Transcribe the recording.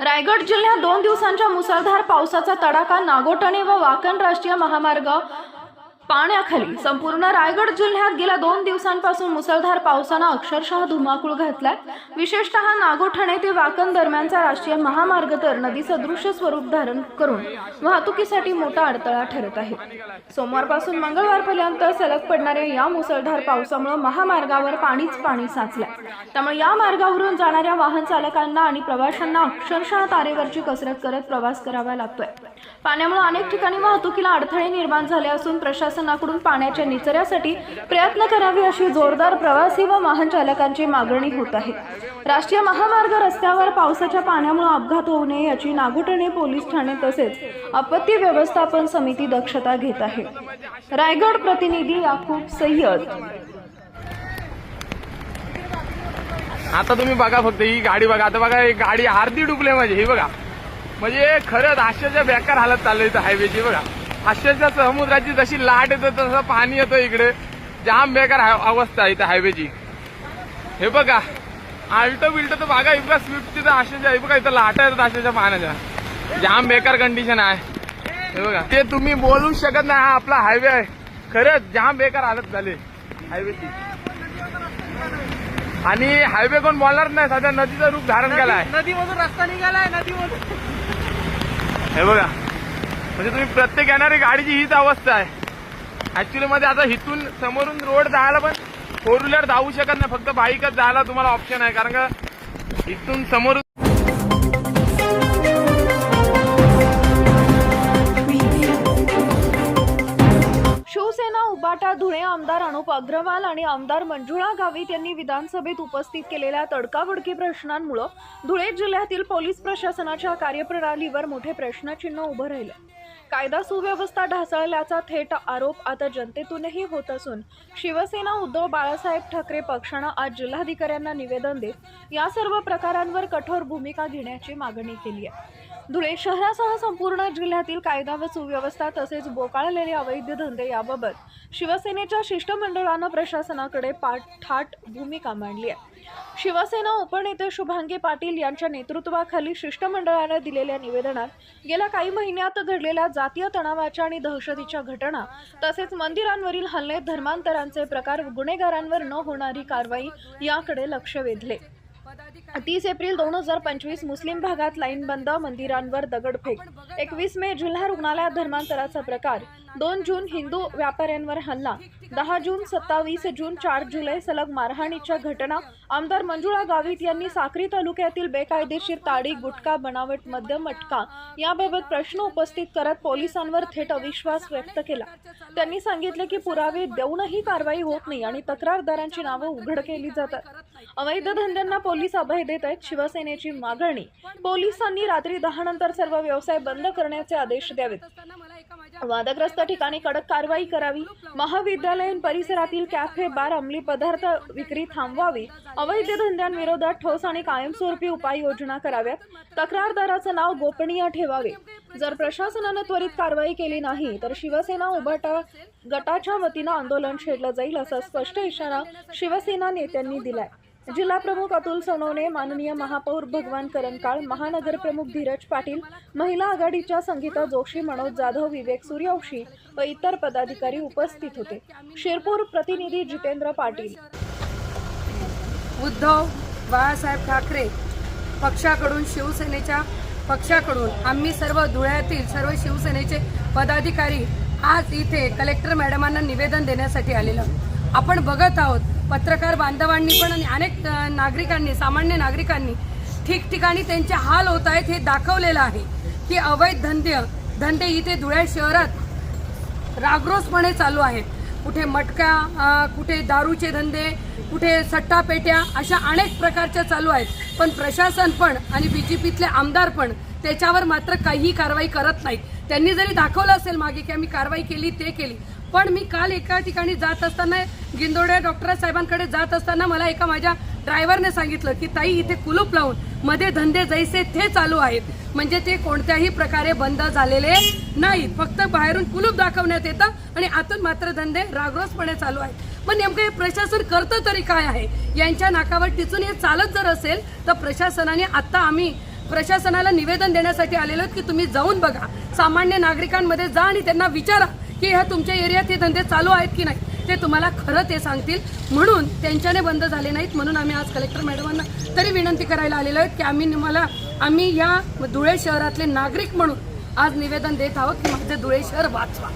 रायगड जिल्ह्यात दोन दिवसांच्या मुसळधार पावसाचा तडाखा नागोटणे व वाकण राष्ट्रीय महामार्ग पाण्याखाली. संपूर्ण रायगड जिल्ह्यात गेल्या दोन दिवसांपासून मुसळधार पावसानं अक्षरशः धुमाकूळ घातलाय. विशेषतः नागोठणे ते वाकण दरम्यानचा राष्ट्रीय महामार्ग तर नदी सदृश्य स्वरूप धारण करून वाहतुकीसाठी मोठा अडथळा ठरत आहे. सोमवारपासून मंगळवारपर्यंत सलग पडणाऱ्या या मुसळधार पावसामुळे महामार्गावर पाणीच पाणी साचलंय. त्यामुळे या मार्गावरून जाणाऱ्या वाहन चालकांना आणि प्रवाशांना अक्षरशः तारेवरची कसरत करत प्रवास करावा लागतोय. पाण्यामुळे अनेक ठिकाणी वाहतुकीला अडथळे निर्माण झाले असून प्रशासन प्रशासनाकडून पाण्याच्या निचऱ्यासाठी प्रयत्न करावे अशी जोरदार प्रवासी व वाहन चालकांची मागणी होत आहे. राष्ट्रीय महामार्ग रस्त्यावर पावसाच्या पाण्यामुळे अपघात होऊ नये याची नागुटणे पोलीस ठाणे तसेच आपत्ती व्यवस्थापन समिती दक्षता घेत आहे. रायगड प्रतिनिधी याकूब सय्यद. आता तुम्ही बघा फक्त ही गाडी बघा. आता बघा ही गाडी अर्धी डुबले म्हणजे ही बघा. म्हणजे खरंच आश्चर्य बेकार हालत चालली इथं हायवेची बघा. आश्चर्य समुद्राची जशी लाट येतं तसं पाणी येतं इकडे. जाम बेकार अवस्था आहे इथं हायवेची हे बघा आल्टो बिल्टो तर बघा इतका स्विफ्ट तर आश्चर्य आहे. बघा इथं लाटा येतात आश्चर्य पाण्याच्या जाम बेकार कंडिशन आहे. हे बघा. ते तुम्ही बोलूच शकत नाही हा आपला हायवे आहे. खरंच जाम बेकार हालत झाली हायवेची आणि हायवे कोण बोलणार नाही सध्या नदीचं रूप धारण केलाय. नदीमधून रस्ता निघालाय नदीमधून. हे बघा. म्हणजे तुम्ही प्रत्येक येणारी गाडीची हीच अवस्था आहे. ऍक्च्युली मध्ये आता इथून समोरून रोड जायला पण फोर व्हीलर धावू शकत नाही. फक्त बाईकच जायला तुम्हाला ऑप्शन आहे. कारण का इथून समोरून शिवसेना उबाटा धुळे आमदार अनुप अग्रवाल आणि आमदार मंजुळा गावित यांनी विधानसभेत उपस्थित केलेल्या तडकाबडकी प्रश्नांमुळे धुळे जिल्ह्यातील पोलीस प्रशासनाच्या कार्यप्रणालीवर मोठे प्रश्नचिन्ह उभं राहिलं. कायदा सुव्यवस्था ढासळल्याचा थेट आरोप आता जनतेतूनही होत असून शिवसेना उद्धव बाळासाहेब ठाकरे पक्षानं आज जिल्हाधिकाऱ्यांना निवेदन देत या सर्व प्रकारांवर कठोर भूमिका घेण्याची मागणी केली आहे. धुळे शहरासह संपूर्ण जिल्ह्यातील कायदा व सुव्यवस्था तसेच बोकाळलेले अवैध धंदे याबाबत शिवसेनेच्या शिष्टमंडळानं प्रशासनाकडे पाठठाट भूमिका मांडली आहे. शिवसेना उपनेते शुभांगी पाटील यांच्या नेतृत्वाखाली शिष्टमंडळानं दिलेल्या निवेदनात गेल्या काही महिन्यात घडलेल्या जातीय तणावाच्या आणि दहशतीच्या घटना तसेच मंदिरांवरील हल्ले धर्मांतरांचे प्रकार गुन्हेगारांवर न होणारी कारवाई याकडे लक्ष वेधले. तीस एप्रिल दोन हजार पंचवीस मुस्लिम भागात लाईन बंद मंदिरांवर दगडफेक. एकवीस मे जिल्हा रुग्णालयात धर्मांतराचा प्रकार. दोन जून हिंदू व्यापाऱ्यांवर हल्ला. दहा जून सत्तावीस जून चार जुलै सलग मारहाणीच्या घटना. आमदार मंजुळा गावित यांनी साक्री तालुक्यातील बेकायदेशीर ताडी गुटखा बनावट मद्य मटका याबाबत प्रश्न उपस्थित करत पोलिसांवर थेट अविश्वास व्यक्त केला. त्यांनी सांगितले की पुरावे देऊनही कारवाई होत नाही आणि तक्रारदारांची नावं उघड केली जातात. अवैध धंद्यांना पोलीस अभय देत आहेत शिवसेनेची मागणी. पोलिसांनी रात्री दहा नंतर सर्व व्यवसाय बंद करण्याचे आदेश द्यावेत. वादग्रस्त ठिकाणी कडक कारवाई करावी. महाविद्यालयीन परिसरातील कॅफे बार अंमली पदार्थ विक्री थांबवावी. अवैध धंद्यांविरोधात ठोस आणि कायमस्वरूपी उपाययोजना कराव्यात. तक्रारदाराचं नाव गोपनीय ठेवावे. जर प्रशासनानं त्वरित कारवाई केली नाही तर शिवसेना उभाटा गटाच्या वतीनं आंदोलन छेडलं जाईल असा स्पष्ट इशारा शिवसेना नेत्यांनी दिलाय. जिल्हा प्रमुख अतुल सोनवणे माननीय महापौर भगवान करंकाळ महानगर प्रमुख धीरज पाटील महिला आघाडीच्या संगीता जोशी मनोज जाधव विवेक सूर्यवंशी व इतर पदाधिकारी उपस्थित होते. शिरपूर प्रतिनिधी जितेंद्र पाटील. उद्धव बाळासाहेब ठाकरे पक्षाकडून शिवसेनेच्या पक्षाकडून आम्ही सर्व धुळ्यातील सर्व शिवसेनेचे पदाधिकारी आज इथे कलेक्टर मॅडमांना निवेदन देण्यासाठी आलेलो. आपण बघत आहोत पत्रकार बांधवांनी पण आणि अनेक नागरिकांनी सामान्य नागरिकांनी ठिकठिकाणी त्यांचे हाल होत आहेत हे दाखवलेलं आहे की अवैध धंदे धंदे इथे धुळ्या शहरात रागरोसपणे चालू आहेत. कुठे मटका कुठे दारूचे धंदे कुठे सट्टापेट्या अशा अनेक प्रकारच्या चालू आहेत. पण प्रशासन पण आणि बी जे पीतले आमदार पण त्याच्यावर मात्र काहीही कारवाई करत नाहीत. त्यांनी जरी दाखवलं असेल मागे की आम्ही कारवाई केली ते केली पण मी काल एका ठिकाणी जात असताना गिंदोडे डॉक्टर साहेबांकडे जात असताना मला एका माझ्या ड्रायव्हरने सांगितलं की ताई इथे कुलूप लावून मध्ये धंदे जैसे ते चालू आहेत. म्हणजे ते कोणत्याही प्रकारे बंद झालेले नाहीत. फक्त बाहेरून कुलूप दाखवण्यात येतं आणि आतून मात्र धंदे रागरोसपणे चालू आहेत. पण नेमकं हे प्रशासन करतं तरी काय आहे? यांच्या नाकावर टिचून हे चालत जर असेल तर प्रशासनाने आत्ता आम्ही प्रशासनाला निवेदन देण्यासाठी आलेलो की तुम्ही जाऊन बघा. सामान्य नागरिकांमध्ये जा आणि त्यांना विचारा. की ह्या तुमच्या एरियात हे धंदे चालू आहेत की नाही ते तुम्हाला खरं ते सांगतील. म्हणून त्यांच्याने बंद झाले नाहीत म्हणून आम्ही आज कलेक्टर मॅडमांना तरी विनंती करायला आलेलो आहेत की आम्ही मला आम्ही या धुळे शहरातले नागरिक म्हणून आज निवेदन देत आहोत की माझे धुळे शहर वाचवा.